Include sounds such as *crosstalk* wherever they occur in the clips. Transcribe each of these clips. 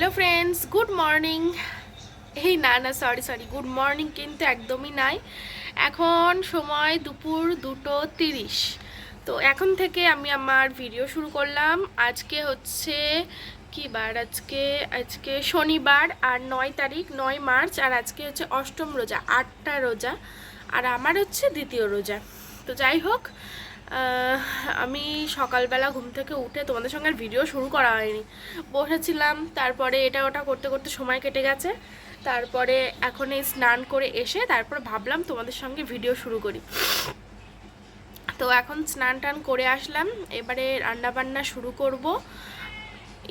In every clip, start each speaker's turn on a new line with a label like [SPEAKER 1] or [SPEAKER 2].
[SPEAKER 1] Hello friends good morning এই না না সরি সরি গুড মর্নিং কিন্তু একদমই নাই। এখন সময় দুপুর দুটো তিরিশ। তো এখন থেকে আমি আমার ভিডিও শুরু করলাম। আজকে হচ্ছে কি বার? আজকে আজকে শনিবার আর নয় তারিখ, নয় মার্চ। আর আজকে হচ্ছে অষ্টম রোজা, আটটা রোজা। আর আমার হচ্ছে দ্বিতীয় রোজা। তো যাই হোক আমি সকালবেলা ঘুম থেকে উঠে তোমাদের সঙ্গে ভিডিও শুরু করা হয়নি। বসেছিলাম, তারপরে এটা ওটা করতে করতে সময় কেটে গেছে। তারপরে এখন এই স্নান করে এসে তারপর ভাবলাম তোমাদের সঙ্গে ভিডিও শুরু করি। তো এখন স্নান টান করে আসলাম, এবারে রান্নাবান্না শুরু করব।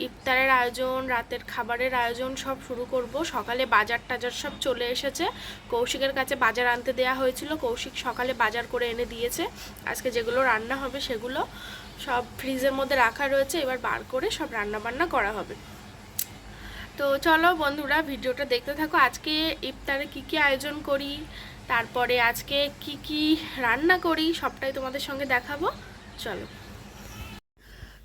[SPEAKER 1] ইফতারের আয়োজন, রাতের খাবারের আয়োজন সব শুরু করব। সকালে বাজার টাজার সব চলে এসেছে। কৌশিকের কাছে বাজার আনতে দেওয়া হয়েছিল। কৌশিক সকালে বাজার করে এনে দিয়েছে। আজকে যেগুলো রান্না হবে সেগুলো সব ফ্রিজের মধ্যে রাখা রয়েছে। এবার বার করে সব রান্না বান্না করা হবে। তো চলো বন্ধুরা, ভিডিওটা দেখতে থাকো। আজকে ইফতারে কি কি আয়োজন করি, তারপরে আজকে কি কি রান্না করি, সবটাই তোমাদের সঙ্গে দেখাবো। চলো।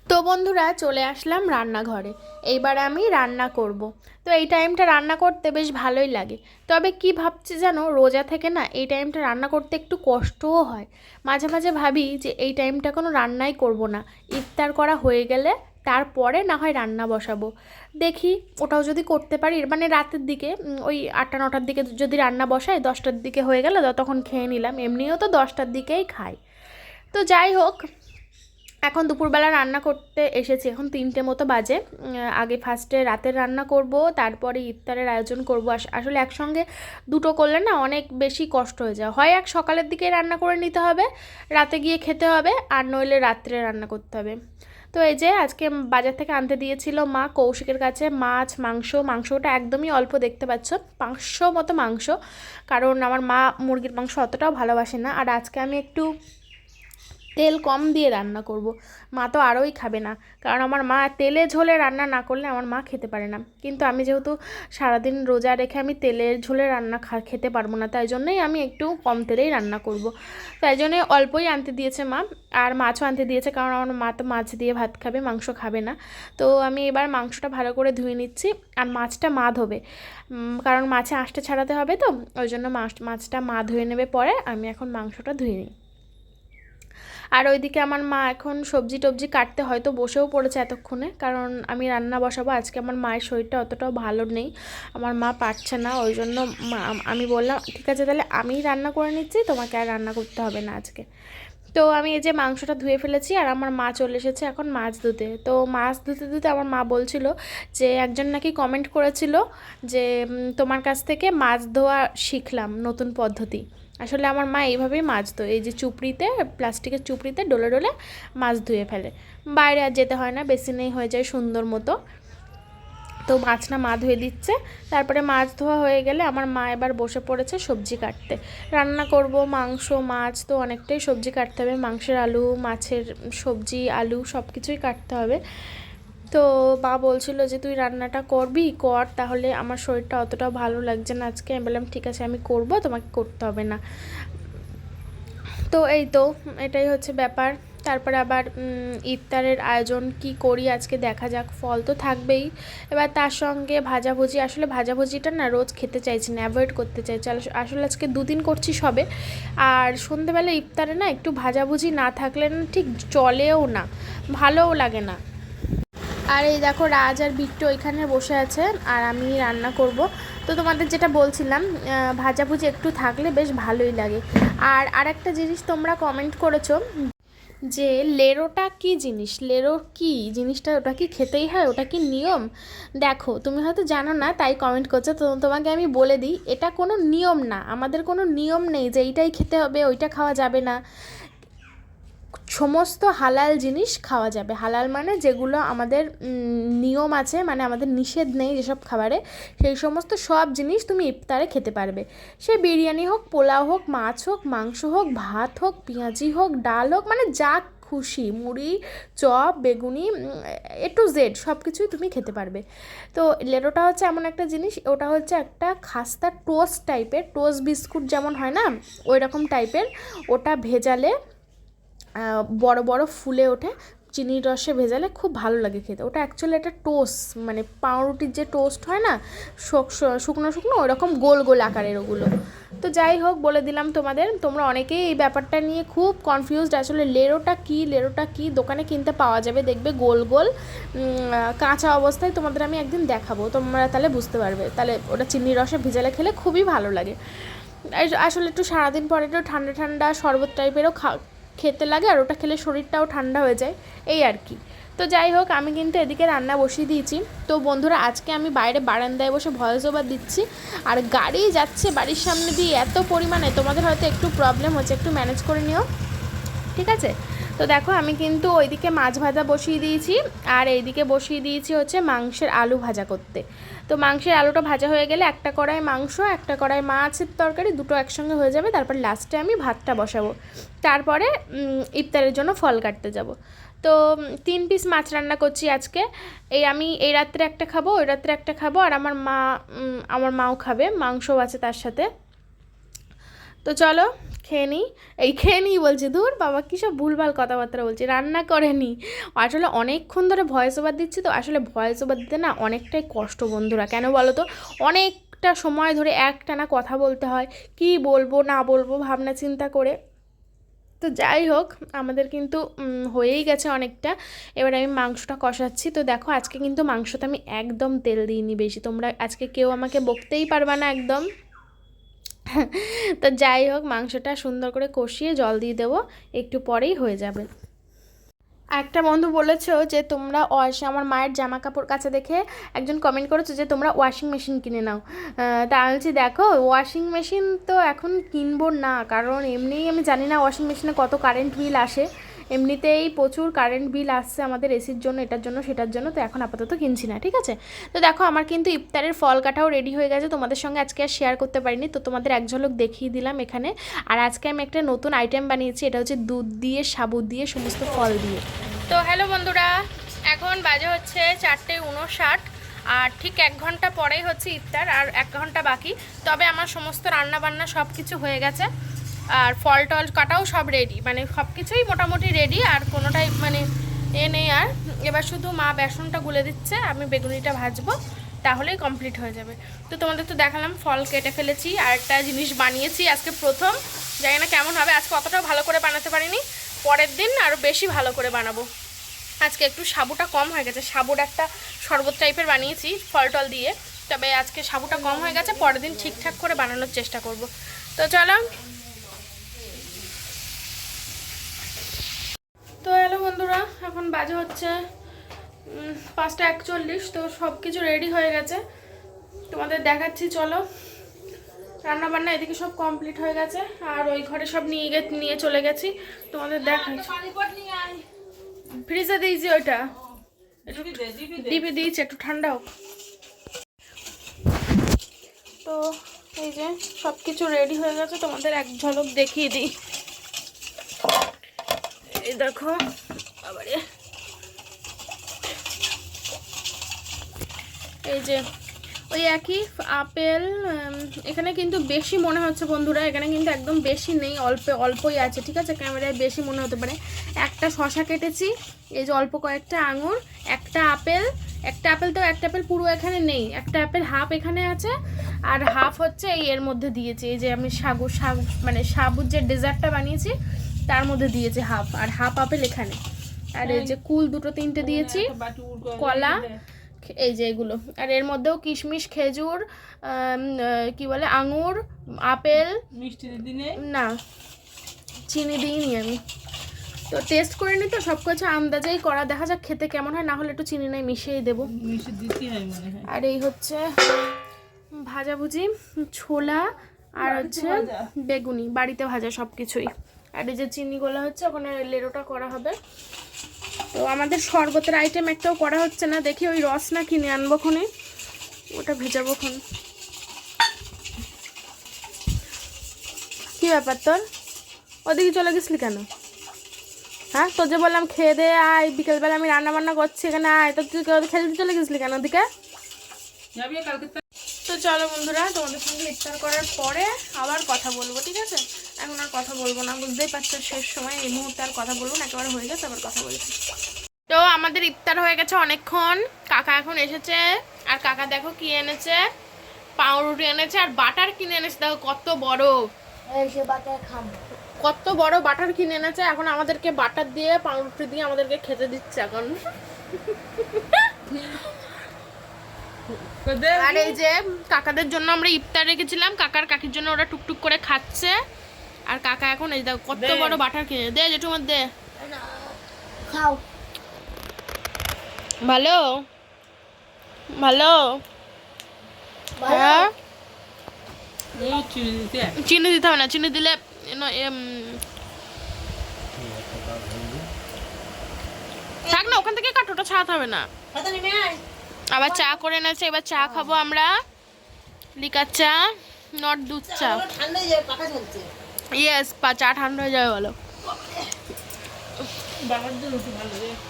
[SPEAKER 1] তো বন্ধুরা চলে আসলাম রান্নাঘরে। এইবার আমি রান্না করব। তো এই টাইমটা রান্না করতে বেশ ভালোই লাগে। তবে কি ভাবছি জানো, রোজা থেকে না এই টাইমটা রান্না করতে একটু কষ্টও হয়। মাঝে মাঝে ভাবি যে এই টাইমটা কোনো রান্নাই করব না। ইফতার করা হয়ে গেলে তারপরে না হয় রান্না বসাবো। দেখি ওটাও যদি করতে পারি মানে রাতের দিকে ওই আটটা নটার দিকে যদি রান্না বসাই, দশটার দিকে হয়ে গেল তখন খেয়ে নিলাম। এমনিও তো দশটার দিকেই খাই। তো যাই হোক এখন দুপুরবেলা রান্না করতে এসেছি। এখন তিনটে মতো বাজে। আগে ফার্স্টে রাতের রান্না করব, তারপরে ইফতারের আয়োজন করব। আসলে একসঙ্গে দুটো করলে না অনেক বেশি কষ্ট হয়ে যায়। হয় এক সকালের দিকে রান্না করে নিতে হবে, রাতে গিয়ে খেতে হবে, আর নইলে রাত্রে রান্না করতে হবে। তো এই যে আজকে বাজার থেকে আনতে দিয়েছিল মা কৌশিকের কাছে মাছ, মাংস। মাংসটা একদমই অল্প দেখতে পাচ্ছ, পাঁচশো মতো মাংস। কারণ আমার মা মুরগির মাংস অতটাও ভালোবাসে না। আর আজকে আমি একটু তেল কম দিয়ে রান্না করব। মা তো আরোই খাবে না। কারণ আমার মা তেলে ঝোলে রান্না না করলে আমার মা খেতে পারে না। কিন্তু আমি যেহেতু সারাদিন রোজা রেখে আমি তেলের ঝোলে রান্না খা খেতে পারব না, তাই জন্যই আমি একটু কম তেলেই রান্না করব। তাই জন্যে অল্পই আনতে দিয়েছে মা। আর মাছও আনতে দিয়েছে কারণ আমার মা তো মাছ দিয়ে ভাত খাবে, মাংস খাবে না। তো আমি এবার মাংসটা ভালো করে ধুয়ে নিচ্ছি। আর মাছটা মা ধোবে। কারণ মাছে আঁশটা ছাড়াতে হবে তো। ওই জন্য মাছ, মাছটা মা ধুয়ে নেবে পরে। আমি এখন মাংসটা ধুয়ে নিই। আর ওইদিকে আমার মা এখন সবজি টবজি কাটতে হয়তো বসেও পড়েছে এতক্ষণে, কারণ আমি রান্না বসাবো। আজকে আমার মায়ের শরীরটা অতটাও ভালো নেই, আমার মা পারছে না, ওই জন্য আমি বললাম, ঠিক আছে, তাহলে আমিই রান্না করে নিচ্ছি, তোমাকে আর রান্না করতে হবে না আজকে। তো আমি এই যে মাংসটা ধুয়ে ফেলেছি, আর আমার মা চলে এসেছে এখন মাছ ধুতে। তো মাছ ধুতে ধুতে আমার মা বলছিল যে, একজন নাকি কমেন্ট করেছিল যে তোমার কাছ থেকে মাছ ধোয়া শিখলাম নতুন পদ্ধতি। আসলে আমার মা এইভাবেই মাছ ধোয়। এই যে চুপড়িতে, প্লাস্টিকের চুপড়িতে ডলে ডলে মাছ ধুয়ে ফেলে। বাইরে আর যেতে হয় না, বেসিনেই হয়ে যায় সুন্দর মতো। তো মাছটা মা ধুয়ে দিচ্ছে। তারপরে মাছ ধোয়া হয়ে গেলে আমার মা এবার বসে পড়েছে সবজি কাটতে। রান্না করব, মাংস, মাছ তো অনেকটাই সবজি কাটতে হবে। মাংসের আলু, মাছের সবজি, আলু সব কিছুই কাটতে হবে। তো মা বলছিল যে, তুই রান্নাটা করবি, কর, তাহলে আমার শরীরটা অতটাও ভালো লাগছে না আজকে। আমি বললাম, ঠিক আছে, আমি করব, তোমাকে করতে হবে না। তো এই তো, এটাই হচ্ছে ব্যাপার। তারপরে আবার ইফতারের আয়োজন কি করি আজকে দেখা যাক, ফল তো থাকবেই। এবার তার সঙ্গে ভাজাভুজি, আসলে ভাজাভুজিটা না রোজ খেতে চাইছি না অ্যাভয়েড করতে চাইছি। আসলে আজকে দুদিন করছি সবে, আর সন্ধেবেলা ইফতারে না একটু ভাজাভুজি না থাকলে না ঠিক চলেও না, ভালোও লাগে না। আর এই দেখো রাজ আর বিট্টু ওইখানে বসে আছে, আর আমি রান্না করব। তো তোমাদের যেটা বলছিলাম ভাজাভুজি একটু থাকলে বেশ ভালোই লাগে। আর আরেকটা জিনিস তোমরা কমেন্ট করেছ, যে লেরোটা কি জিনিস? লেরো কি? জিনিসটা ওটা কি খেতেই হয়? ওটা কি নিয়ম? দেখো, তুমি হয়তো জানো না, তাই কমেন্ট করছ। তো তোমাকে আমি বলে দিই, এটা কোনো নিয়ম না। আমাদের কোনো নিয়ম নেই যে এইটাই খেতে হবে, ওইটা খাওয়া যাবে না। সমস্ত হালাল জিনিস খাওয়া যাবে। হালাল মানে যেগুলো আমাদের নিয়ম আছে মানে আমাদের নিষেধ নেই যেসব খাবারে, সেই সমস্ত সব জিনিস তুমি ইফতারে খেতে পারবে। সে বিরিয়ানি হোক, পোলাও হোক, মাছ হোক, মাংস হোক, ভাত হোক, পেঁয়াজি হোক, ডাল হোক মানে যা খুশি, মুড়ি, চপ, বেগুনি এ টু জেড সব কিছুই তুমি খেতে পারবে। তো লেরোটা হচ্ছে এমন একটা জিনিস, ওটা হচ্ছে একটা খাস্তা টোস্ট টাইপের, টোস্ট বিস্কুট যেমন হয় না ওই রকম টাইপের, ওটা ভেজালে বড় বড় ফুলে ওঠে, চিনির রসে ভেজালে খুব ভালো লাগে খেতে। ওটা অ্যাকচুয়ালি একটা টোস্ট মানে পাউরুটির যে টোস্ট হয় না, শুক- শুকনো শুকনো, ওরকম গোল গোল আকারের ওগুলো। তো যাই হোক, বলে দিলাম তোমাদের, তোমরা অনেকেই এই ব্যাপারটা নিয়ে খুব কনফিউজড আসলে লেরোটা কি লেরোটা কি, দোকানে কিনতে পাওয়া যাবে, দেখবে গোল গোল কাঁচা অবস্থায় তোমাদের আমি একদিন দেখাবো, তোমরা তাহলে বুঝতে পারবে। তাহলে ওটা চিনির রসে ভেজালে খেলে খুবই ভালো লাগে। আসলে একটু সারাদিন পরে একটু ঠান্ডা ঠান্ডা শরবত টাইপেরও খা খেতে লাগে আর ওটা খেলে শরীরটাও ঠান্ডা হয়ে যায়, এই আর কি। তো যাই হোক, আমি কিন্তু এদিকে রান্না বসিয়ে দিয়েছি। তো বন্ধুরা, আজকে আমি বাইরে বারান্দায় বসে ভয়েস ওভার দিচ্ছি। আর গাড়ি যাচ্ছে বাড়ির সামনে দিয়ে এত পরিমাণে, তোমাদের হয়তো একটু প্রবলেম হচ্ছে, একটু ম্যানেজ করে নিও। ঠিক আছে? তো দেখো, আমি কিন্তু ওইদিকে মাছ ভাজা বসিয়ে দিয়েছি, আর এইদিকে বসিয়ে দিয়েছি হচ্ছে মাংসের আলু ভাজা করতে। তো মাংসের আলুটা ভাজা হয়ে গেলে একটা কড়াই মাংস, একটা কড়াই মাছের তরকারি, দুটো একসঙ্গে হয়ে যাবে, তারপর লাস্টে আমি ভাতটা বসাবো। তারপরে ইফতারের জন্য ফল কাটতে যাব। তো তিন পিস মাছ রান্না করছি আজকে। এই আমি এই রাত্রে একটা খাব, ওই রাত্রে একটা খাব, আর আমার মা আমার মাও খাবে, মাংসও আছে তার সাথে। তো চলো, খেয়ে নিই এই খেয়ে নিই বলছে দূর বাবা কী সব ভুলভাল কথাবার্তা বলছি, রান্না করেনি আসলে অনেকক্ষণ ধরে ভয়েস ওভার দিচ্ছি তো, আসলে ভয়েস ওভার দিতে না অনেকটাই কষ্ট বন্ধুরা, কেন বলো তো? অনেকটা সময় ধরে একটানা কথা বলতে হয়, কি বলব, না বলব, ভাবনা চিন্তা করে। তো যাই হোক, আমাদের কিন্তু হয়েই গেছে অনেকটা। এবার আমি মাংসটা কষাচ্ছি। তো দেখো, আজকে কিন্তু মাংসটা আমি একদম তেল দিইনি বেশি। তোমরা আজকে কেউ আমাকে বকতেই পারবে না একদম। তো যাই হোক, মাংসটা সুন্দর করে কষিয়ে জল দিয়ে দেবো, একটু পরেই হয়ে যাবে। একটা বন্ধু বলেছ যে, তোমরা ওয়াশ আমার মায়ের জামা কাপড় কাছে দেখে একজন কমেন্ট করেছ যে, তোমরা ওয়াশিং মেশিন কিনে নাও। তা আমি বলছি, দেখো, ওয়াশিং মেশিন তো এখন কিনবো না, কারণ এমনিই আমি জানি না ওয়াশিং মেশিনে কত কারেন্ট বিল আসে। এমনিতেই প্রচুর কারেন্ট বিল আসছে আমাদের এসির জন্য, এটার জন্য, সেটার জন্য, তো এখন আপাতত কিনছি না, ঠিক আছে? তো দেখো, আমার কিন্তু ইফতারের ফল কাটাও রেডি হয়ে গেছে, তোমাদের সঙ্গে আজকে আর শেয়ার করতে পারিনি, তো তোমাদের এক ঝলক দেখিয়ে দিলাম এখানে। আর আজকে আমি একটা নতুন আইটেম বানিয়েছি, এটা হচ্ছে দুধ দিয়ে, সাবু দিয়ে, সমস্ত ফল দিয়ে। তো হ্যালো বন্ধুরা, এখন বাজে হচ্ছে চারটে উনষাট আর ঠিক এক ঘণ্টা পরেই হচ্ছে ইফতার, আর এক ঘণ্টা বাকি। তবে আমার সমস্ত রান্না বান্না সব কিছু হয়ে গেছে। আর ফল টল কাটাও সব রেডি মানে সব কিছুই মোটামুটি রেডি আর কোনোটাই মানে এ নেই আর। এবার শুধু মা বেসনটা গুলে দিচ্ছে, আমি বেগুনিটা ভাজবো, তাহলেই কমপ্লিট হয়ে যাবে। তো তোমাদের তো দেখালাম, ফল কেটে ফেলেছি, আর একটা জিনিস বানিয়েছি আজকে প্রথম। জানি না কেমন হবে, আজকে অতটাও ভালো করে বানাতে পারিনি। পরের দিন আরও বেশি ভালো করে বানাবো। আজকে একটু সাবুটা কম হয়ে গেছে, সাবুর একটা শরবত টাইপের বানিয়েছি, ফল টল দিয়ে। তবে আজকে সাবুটা কম হয়ে গেছে, পরের দিন ঠিকঠাক করে বানানোর চেষ্টা করব। তো চলো তো হ্যালো বন্ধুরা এখন বাজে হচ্ছে পাঁচটা একচল্লিশ তো সব কিছু রেডি হয়ে গেছে। তোমাদের দেখাচ্ছি চলো। রান্না বান্না এদিকে সব কমপ্লিট হয়ে গেছে আর ওই ঘরে সব নিয়ে গে নিয়ে চলে গেছি। তোমাদের দেখাচ্ছি। ফ্রিজে দিয়েছি ওইটা। ডিপে দিয়েছি একটু ঠান্ডা হোক। তো এই যে সব কিছু রেডি হয়ে গেছে তোমাদের এক ঝলক দেখিয়ে দিই। দেখো আবারে এই যে, ওই একই আপেল এখানে কিন্তু বেশি মনে হচ্ছে বন্ধুরা, এখানে কিন্তু একদম বেশি নেই, অল্প, অল্পই আছে, ঠিক আছে? ক্যামেরায় বেশি মনে হতে পারে। একটা শশা কেটেছি, এই যে অল্প কয়েকটা আঙুর, একটা আপেল একটা আপেল তো একটা আপেল পুরো এখানে নেই, একটা আপেল হাফ এখানে আছে, আর হাফ হচ্ছে এই এর মধ্যে দিয়েছি, এই যে আমি সাগু সাগু মানে সাবুর যে ডেজার্টটা বানিয়েছি তার মধ্যে দিয়েছি হাফ আর হাফ আপেল এখানে আর এই যে কুল দুটো তিনটে দিয়েছি কলা এই যে এগুলো। আর এর মধ্যেও কিশমিশ খেজুর কি বলে আঙুর আপেল
[SPEAKER 2] মিষ্টি দিনে
[SPEAKER 1] না চিনি দিইনি আমি। তো টেস্ট করে নি তো সব কিছু আন্দাজেই করা। দেখা যাক খেতে কেমন হয় না হলে একটু চিনি নাই মিশিয়ে দেবো।
[SPEAKER 2] হয় হয়।
[SPEAKER 1] আর এই হচ্ছে ভাজাভুজি ছোলা আর হচ্ছে বেগুনি বাড়িতে ভাজা সব কিছুই আর এই যে চিনিগুলো হচ্ছে, ওখানে লেরোটা করা হবে। তো আমাদের শরবতের আইটেম একটাও করা হচ্ছে না। দেখি ওই রস না কিনে আনব খনে। ওটা ভেজাবো খন। কি ব্যাপার তোর? ওদিকে চলে গেছিলি কেন? হ্যাঁ তোর যে বললাম খেয়ে দে, আয়, বিকেলবেলা আমি রান্না বান্না করছি এখানে, আয়। তো তুই খেলতে চলে গেছিলি কেন ওদিকে?
[SPEAKER 2] তো
[SPEAKER 1] চলো বন্ধুরা তোমাদের সঙ্গে ইফতার করার পরে আবার কথা বলব ঠিক আছে? এখন আর কথা বলব না বুঝতেই পারছ শেষ সময় এই মুহূর্তে আর কথা বলব না একেবারে হয়ে গেছে আবার কথা বলছি তো আমাদের ইফতার হয়ে গেছে অনেকক্ষণ কাকা এখন এসেছে আর কাকা দেখো কি এনেছে? পাউরুটি এনেছে আর বাটার কিনে এনেছে দেখো কত বড়। কত বড় বাটার কিনে এনেছে এখন আমাদেরকে বাটার দিয়ে পাউরুটি দিয়ে আমাদেরকে খেতে দিচ্ছে এখন। আর এই যে কাকাদের জন্য আমরা ইফতার রেখেছিলাম কাকার কাকির জন্য ওরা টুকটুক করে খাচ্ছে। আর কাকা এখন এই দেখো কত বড় বাটার কিনে দে জেঠু মধ্যে
[SPEAKER 3] খাও।
[SPEAKER 1] ভালো? ভালো? হ্যাঁ?
[SPEAKER 2] চিনি দিতে।
[SPEAKER 1] হবে না চিনি দিলে থাক না ওখান থেকে কাটো ওটা ছাড়াতে হবে না। আবার চা করে এনেছে, এবার চা খাব আমরা। লিকার চা, নট দুধ চা। ইয়েস পা চা ঠান্ডা হয়ে যাবে বলো।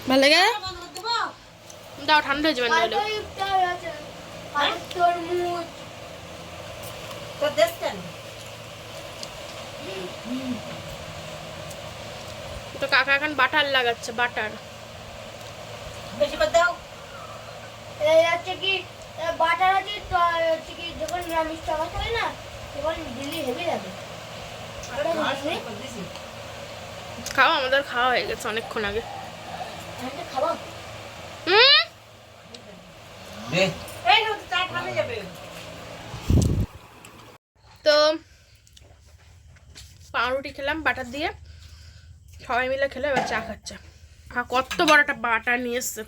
[SPEAKER 2] ভালো
[SPEAKER 1] লাগে? দাও, ঠান্ডা হয়ে যাবে না তো কাকা এখন বাটার লাগাচ্ছে, বাটার।
[SPEAKER 3] বেশি দাও। হচ্ছে কি বাটার আছে তো হচ্ছে কি যখন নিরামিষ চাওয়া থাকে না তখন দিল্লি হেভি লাগে।
[SPEAKER 1] খাও আমাদের খাওয়া হয়ে গেছে অনেকক্ষণ আগে।
[SPEAKER 3] খাব
[SPEAKER 1] হুম?
[SPEAKER 3] এই চা ঠান্ডা যাবে।
[SPEAKER 1] তো পাউরুটি খেলাম বাটার দিয়ে। সবাই মিলে খেলে এবার চা খাচ্ছে। আর কত বড় একটা বাটার নিয়ে এসছে।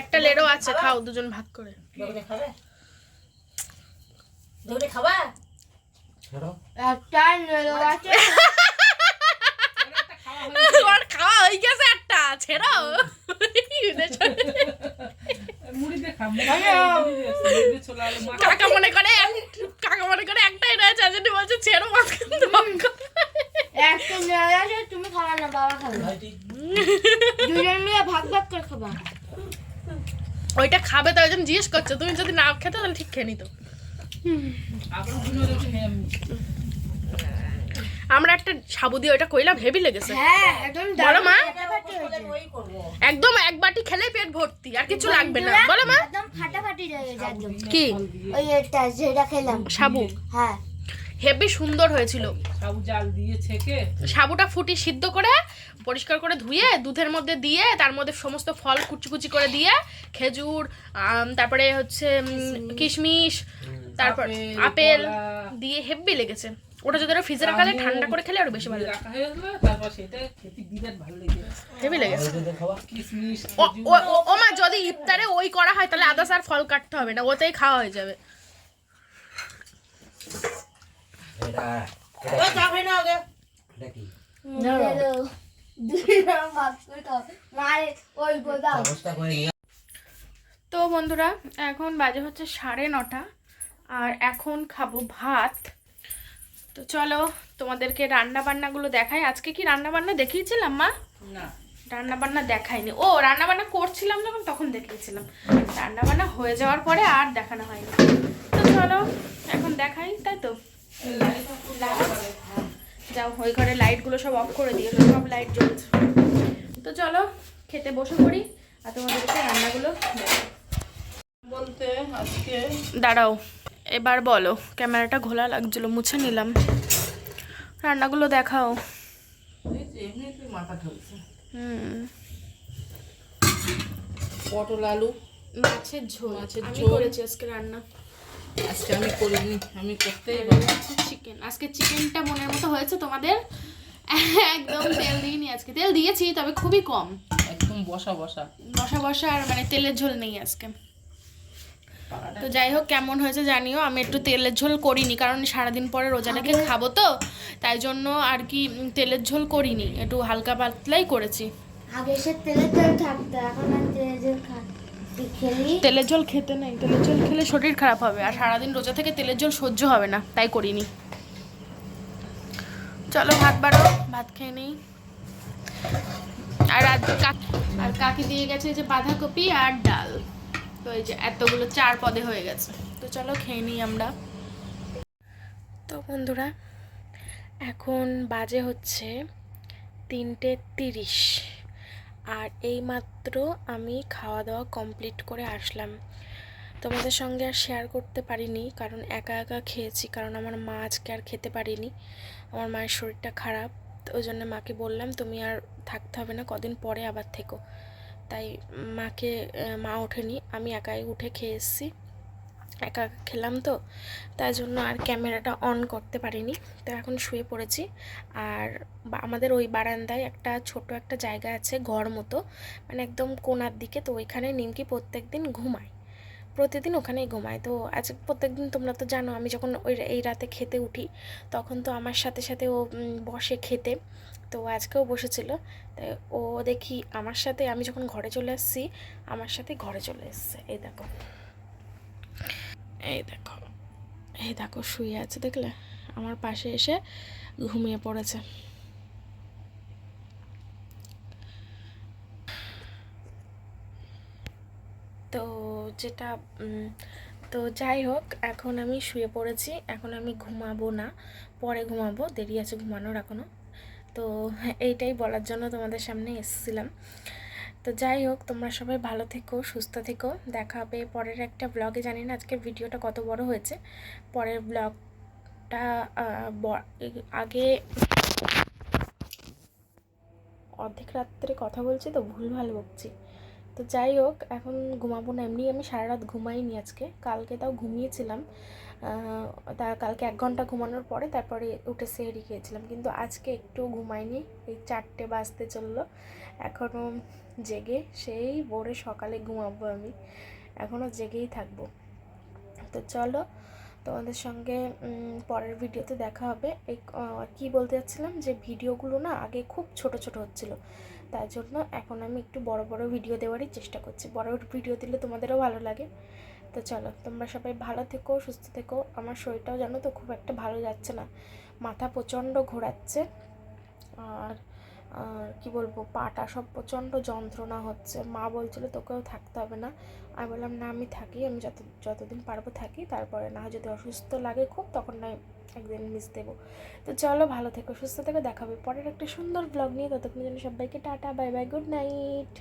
[SPEAKER 1] একটা লেড়ো আছে খাও দুজন ভাগ করে।
[SPEAKER 3] খাবে? দৌড়ে খাবা? একটা নেলো আছে।
[SPEAKER 1] ওর খাওয়া হয়ে গেছে একটা ছেড়ো।
[SPEAKER 2] মা।
[SPEAKER 1] কাকা মনে করে কাকা মনে করে একটাই রয়েছে আর বলছে ছেড়ো।
[SPEAKER 3] একটা আছে তুমি খাবা না বাবা খাবে। দুজন মিলে ভাগ ভাগ করে খাবা
[SPEAKER 1] ওইটা খাবে তো ওই জন্য জিজ্ঞেস করছ তুমি যদি না খেতে তাহলে ঠিক খেয়ে নিত। আমরা একটা সাবু দিয়ে ওইটা কইলাম হেভি লেগেছে।
[SPEAKER 3] হ্যাঁ একদম
[SPEAKER 1] বলো মা। একদম এক বাটি খেলে পেট ভর্তি আর কিছু লাগবে না। বলো মা।
[SPEAKER 3] একদম ফাটাফাটি
[SPEAKER 1] কি?
[SPEAKER 3] ওই একটা যেটা খেলাম।
[SPEAKER 1] সাবু।
[SPEAKER 3] হ্যাঁ।
[SPEAKER 1] হেভি সুন্দর হয়েছিল।
[SPEAKER 2] সাবু জাল দিয়ে ছেকে।
[SPEAKER 1] সাবুটা ফুটি সিদ্ধ করে পরিষ্কার করে ধুয়ে দুধের মধ্যে দিয়ে তার মধ্যে সমস্ত ফল কুচি কুচি করে দিয়ে খেজুর তারপরে হচ্ছে কিশমিশ তারপর
[SPEAKER 2] আপেল,
[SPEAKER 1] দিয়ে হেভি লেগেছে। ওটা যদি ওরা ফ্রিজে রাখা যায় ঠান্ডা করে খেলে আরও বেশি ভালো লাগে।
[SPEAKER 2] রাখা গেলো তারপর সেটা খেতে বিরাট ভালো লেগে
[SPEAKER 1] হেভি লেগেছে। ও ও- ও- ও মা যদি ইফতারে ওই করা হয় তাহলে আদার্স আর ফল কাটতে হবে না ওতেই খাওয়া হয়ে যাবে। তো বন্ধুরা এখন বাজে হচ্ছে সাড়ে নটা আর এখন খাব ভাত। তো চলো তোমাদেরকে রান্না বান্নাগুলো দেখাই। আজকে কি রান্না বান্না দেখিয়েছিলাম মা?
[SPEAKER 2] না।
[SPEAKER 1] রান্না বান্না দেখাইনি। ও রান্না বান্না করছিলাম যখন তখন দেখিয়েছিলাম। রান্না বান্না হয়ে যাওয়ার পরে আর দেখানো হয়নি। তো চলো এখন দেখাই তাই তো? যাও ওই ঘরে লাইটগুলো সব অফ করে দিও সব লাইট জ্বলছে। তো চলো খেতে বসে পড়ি আর তোমাদেরকে রান্নাগুলো।
[SPEAKER 2] বলতে আজকে
[SPEAKER 1] দাঁড়াও এবার বলো ক্যামেরাটা ঘোলা লাগছিল মুছে নিলাম। রান্নাগুলো দেখাও। হুম।
[SPEAKER 2] পটল আলু।
[SPEAKER 1] মাছের ঝোল।
[SPEAKER 2] মাছের ঝোল।
[SPEAKER 1] করেছি আজকে রান্না।
[SPEAKER 2] আজকে আমি করিনি আমি করতেই পারি
[SPEAKER 1] চিকেন আজকে চিকেনটা মনের মতো হয়েছে তোমাদের? *laughs* একদম তেল দিইনি আজকে তেল দিয়েছি তবে খুবই কম।
[SPEAKER 2] একদম বসা বসা।
[SPEAKER 1] বসা বসা আর মানে তেলের ঝোল নেই আজকে। তো যাই হোক কেমন হয়েছে জানিও আমি একটু তেলের ঝোল করিনি কারণ সারাদিন পরে রোজাটাকে খাব তো তাই জন্য আর কি তেলের ঝোল করিনি একটু হালকা পাতলাই করেছি।
[SPEAKER 3] আগে সে তেলের তেল থাকতো এখন আর তেলের তেল খা- খেলি
[SPEAKER 1] তেলের ঝোল খেতে নেই তেলের ঝোল খেলে শরীর খারাপ হবে আর সারাদিন রোজা থেকে তেলের ঝোল সহ্য হবে না তাই করিনি। চলো ভাত বাড়ো ভাত খেয়ে নিই। আর আজ কাকি আর কাকি দিয়ে গেছে যে বাঁধাকপি আর ডাল। তো এই যে এতগুলো চার পদে হয়ে গেছে। তো চলো খেয়ে নিই আমরা। তো বন্ধুরা এখন বাজে হচ্ছে তিনটে তিরিশ। আর এইমাত্র আমি খাওয়া দাওয়া কমপ্লিট করে আসলাম। তোমাদের সঙ্গে আর শেয়ার করতে পারিনি, কারণ একা একা খেয়েছি, কারণ আমার মা আজকে আর খেতে পারিনি। আমার মায়ের শরীরটা খারাপ, তো ওই জন্য মাকে বললাম, তুমি আর থাকতে হবে না, কদিন পরে আবার থেকো। তাই মাকে, মা ওঠেনি, আমি একাই উঠে খেয়ে এসেছি। একা খেলাম তো তাই জন্য আর ক্যামেরাটা অন করতে পারিনি। তো এখন শুয়ে পড়েছি। আর আমাদের ওই বারান্দায় একটা ছোট একটা জায়গা আছে ঘর মতো মানে একদম কোনার দিকে। তো ওইখানে নিমকি প্রত্যেক দিন ঘুমায়। প্রতিদিন ওখানেই ঘুমায়। তো আজ প্রত্যেক দিন তোমরা তো জানো, আমি যখন ওই এই রাতে খেতে উঠি, তখন তো আমার সাথে সাথে ও বসে খেতে। তো আজকেও বসেছিল। তাই ও দেখি আমার সাথে, আমি যখন ঘরে চলে আসছি, আমার সাথে ঘরে চলে এসছে। এই দেখো। এই দেখো এই দেখো শুয়ে আছে দেখলে? আমার পাশে এসে ঘুমিয়ে পড়েছে। তো যেটা তো যাই হোক, এখন আমি শুয়ে পড়েছি, এখন আমি ঘুমাবো না, পরে ঘুমাবো, দেরি আছে ঘুমানোর এখনও তো এইটাই বলার জন্য তোমাদের সামনে এসেছিলাম। তো যাই হোক, তোমরা সবাই ভালো থেকো, সুস্থ থেকো। দেখা হবে পরের একটা ব্লগে জানি না আজকের ভিডিওটা কত বড় হয়েছে। পরের ব্লগটা আগে অর্ধেক রাত্রে কথা বলছি তো, ভুল ভালো বকছি। তো যাই হোক, এখন ঘুমাবো না, এমনি আমি সারা রাত ঘুমাইনি আজকে। কালকে তাও ঘুমিয়েছিলাম। তা কালকে এক ঘণ্টা ঘুমানোর পরে তারপরে উঠে সেহেরি খেয়েছিলাম। কিন্তু আজকে একটু ঘুমাইনি, এই চারটে বাজতে চলল। এখনও জেগে, সেই ভোরে সকালে ঘুমাবো আমি। এখনও জেগেই থাকব। তো চলো, তোমাদের সঙ্গে পরের ভিডিওতে দেখা হবে। এই কী বলতে যাচ্ছিলাম যে, ভিডিওগুলো না আগে খুব ছোট ছোট হচ্ছিল। তার জন্য এখন আমি একটু বড় বড় ভিডিও দেওয়ারই চেষ্টা করছি। বড় ভিডিও দিলে তোমাদেরও ভালো লাগে। তো চলো, তোমরা সবাই ভালো থেকো, সুস্থ থেকো। আমার শরীরটাও জানো তো খুব একটা ভালো যাচ্ছে না। মাথা প্রচণ্ড ঘোরাচ্ছে। আর কি বলব, পাটা সব প্রচণ্ড যন্ত্রণা হচ্ছে। মা বলছিল তোকেও থাকতে হবে না। আমি বললাম, না, আমি থাকি। আমি যত, যতদিন পারব থাকি। তারপরে না যদি অসুস্থ লাগে খুব, তখন না একদিন মিস দেবো। তো চলো ভালো থেকো, সুস্থ থেকো দেখাবে পরের একটা সুন্দর ব্লগ নিয়ে। ততক্ষণ জন্য সবাইকে tata bye bye good night